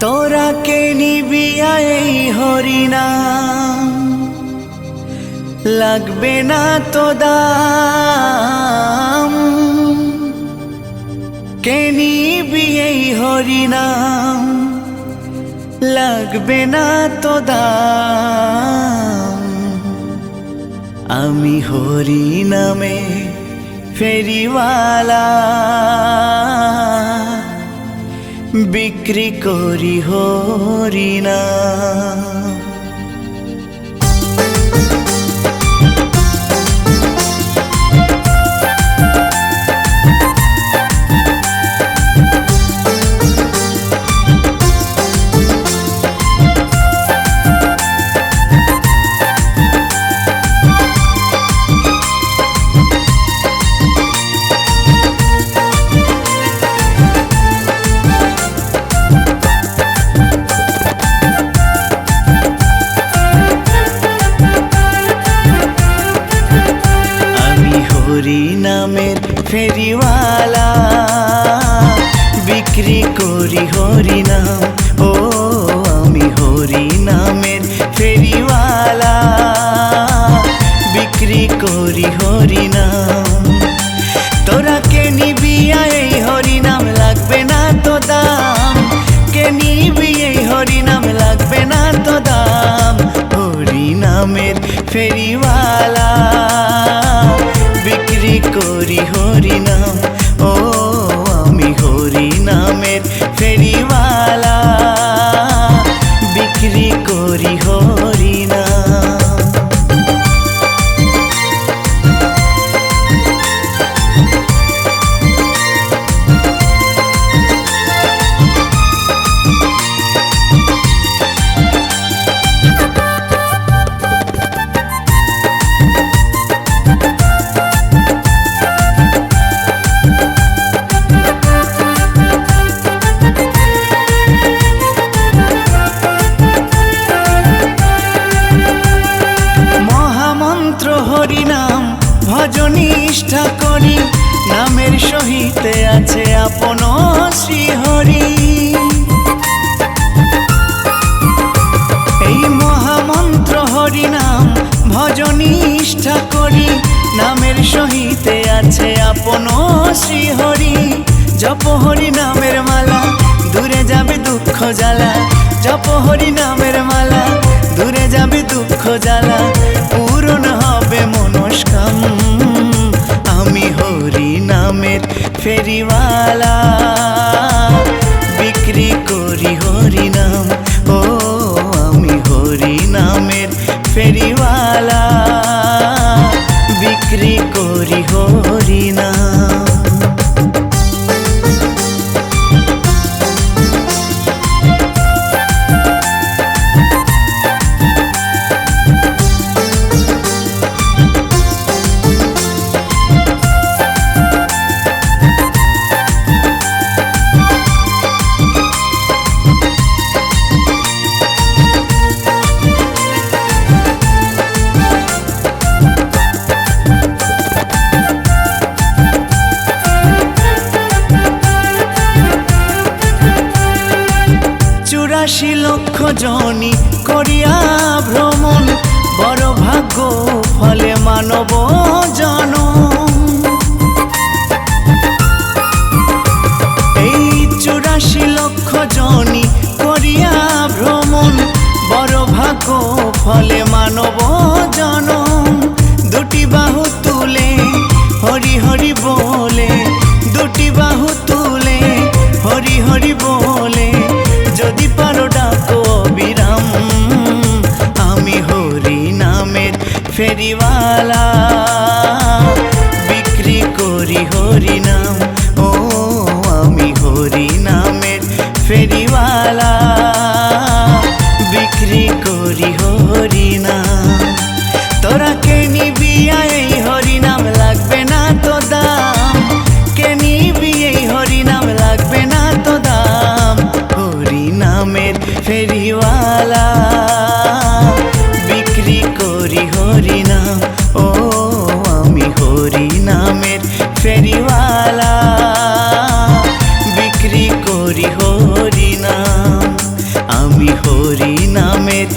তোরা কে নিবি এই হরিনা লাগবে না তো দাম। কে নিবি এই হরিনাম? লাগবে না তো দাম। আমি হরি নামে ফেরিওয়ালা। বিক্রি করি হরিনা বিক্রি করি হরি নাম। হরি নামের মালা, দূরে যাবে দুঃখ জ্বালা। জপ হরি নামের মালা, দূরে যাবে দুঃখ জ্বালা। পূরণ হবে মনস্কাম। আমি হরি নামের ফেরিওয়ালা। জনি করিয়া ভ্রমণ, বড় ভাগ্য ফলে মানব জন এই চুরাশি লক্ষ জনি করিয়া ভ্রমণ, বড় ভাগ্য ফলে মানব জন দুটি বাহু তুলে হরি হরি হরি নামের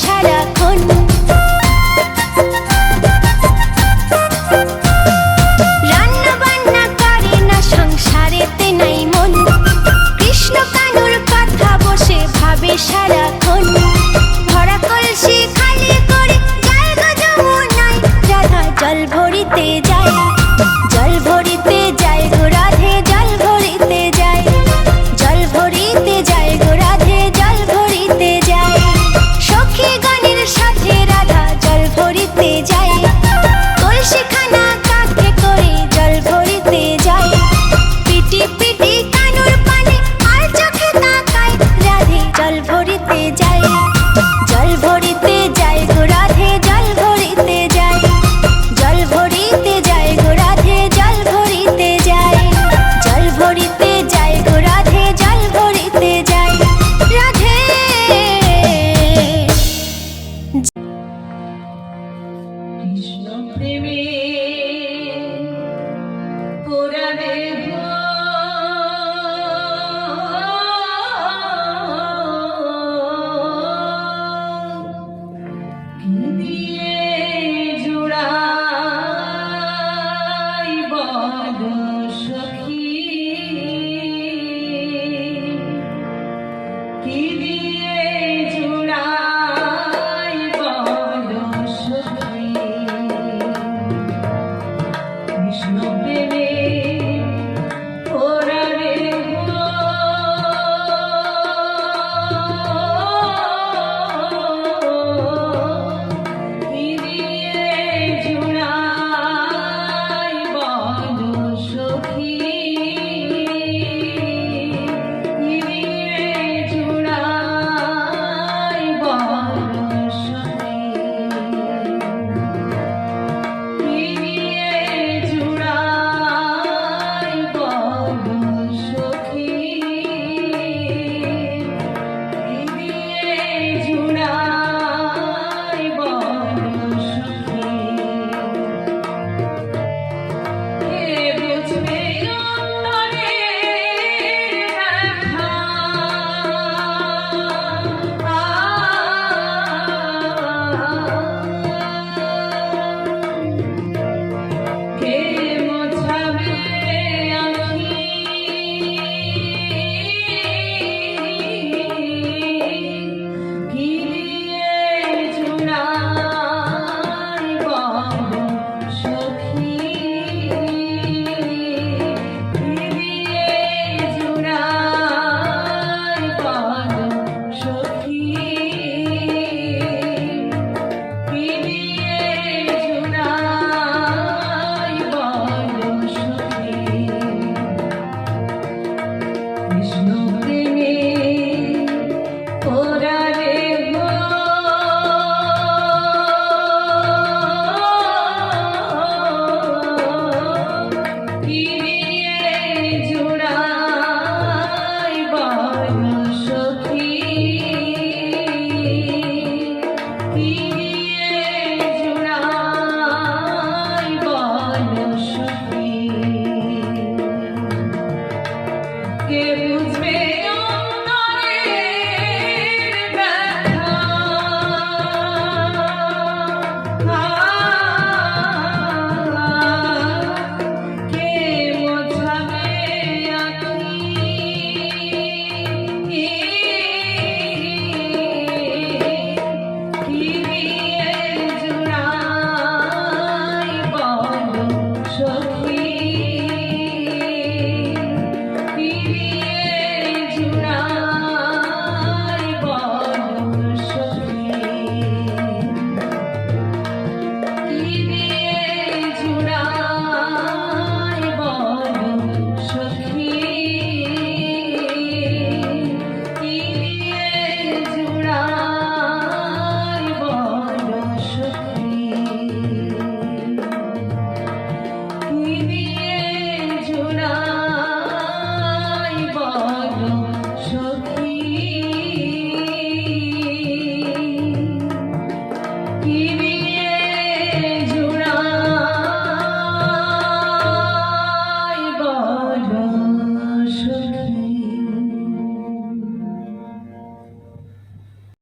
China.